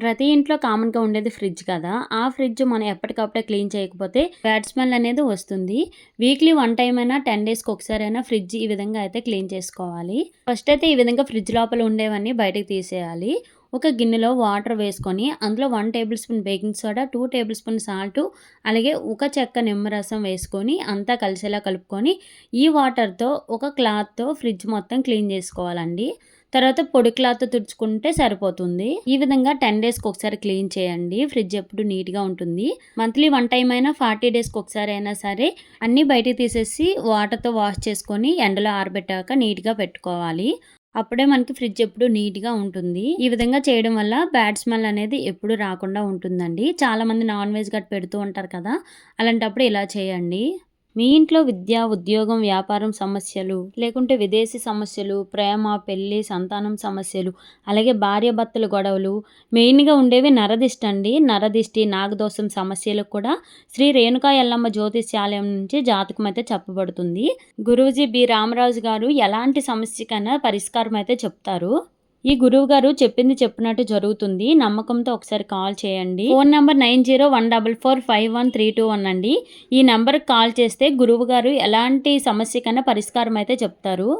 ప్రతి ఇంట్లో కామన్‌గా ఉండేది ఫ్రిడ్జ్ కదా! ఆ ఫ్రిడ్జ్ మనం ఎప్పటికప్పుడే క్లీన్ చేయకపోతే బ్యాడ్ స్మెల్ అనేది వస్తుంది. వీక్లీ వన్ టైం అయినా 10 డేస్‌కి ఒకసారి అయినా ఫ్రిడ్జ్ ఈ విధంగా అయితే క్లీన్ చేసుకోవాలి. ఫస్ట్ అయితే ఈ విధంగా ఫ్రిడ్జ్ లోపల ఉండేవన్నీ బయటకి తీసేయాలి. ఒక గిన్నెలో వాటర్ వేసుకొని అందులో one tablespoon baking soda, two tablespoon salt అలాగే ఒక చెక్క నిమ్మరసం వేసుకొని అంతా కలిసేలా కలుపుకొని ఈ వాటర్‌తో ఒక క్లాత్‌తో ఫ్రిడ్జ్ మొత్తం క్లీన్ చేసుకోవాలండి. తర్వాత పొడి క్లాత్‌తో తుడుచుకుంటే సరిపోతుంది. ఈ విధంగా 10 డేస్‌కి ఒకసారి క్లీన్ చేయండి. ఫ్రిడ్జ్ ఎప్పుడు నీట్‌గా ఉంటుంది. మంత్లీ వన్ టైం అయినా 40 డేస్‌కి ఒకసారి అయినా సరే అన్నీ బయటికి తీసేసి వాటర్‌తో వాష్ చేసుకొని ఎండలో ఆరబెట్టాక నీట్‌గా పెట్టుకోవాలి. అప్పుడే మనకి ఫ్రిడ్జ్ ఎప్పుడు నీట్‌గా ఉంటుంది. ఈ విధంగా చేయడం వల్ల బ్యాడ్ స్మెల్ అనేది ఎప్పుడు రాకుండా ఉంటుందండి. చాలామంది నాన్ వెజ్ గట్ పెడుతూ ఉంటారు కదా! అలాంటప్పుడు ఇలా చేయండి. మీ ఇంట్లో విద్య, ఉద్యోగం, వ్యాపారం సమస్యలు, లేకుంటే విదేశీ సమస్యలు, ప్రేమ, పెళ్ళి సంతానం సమస్యలు, అలాగే భార్యాభర్తల గొడవలు, మెయిన్‌గా ఉండేవి నరదిష్ట అండి. నరదిష్టి, నాగదోషం సమస్యలకు కూడా శ్రీ రేణుకా ఎల్లమ్మ జ్యోతిష్యాలయం నుంచి జాతకం అయితే చెప్పబడుతుంది. గురూజీ బి. రామరాజు గారు ఎలాంటి సమస్యకైనా పరిష్కారం అయితే చెప్తారు. ఈ గురువు గారు చెప్పింది చెప్పినట్టు జరుగుతుంది. నమ్మకంతో ఒకసారి కాల్ చేయండి. ఫోన్ నంబర్ 9014451321 అండి. ఈ నెంబర్కి కాల్ చేస్తే గురువు గారు ఎలాంటి సమస్యకైనా పరిష్కారం అయితే చెప్తారు.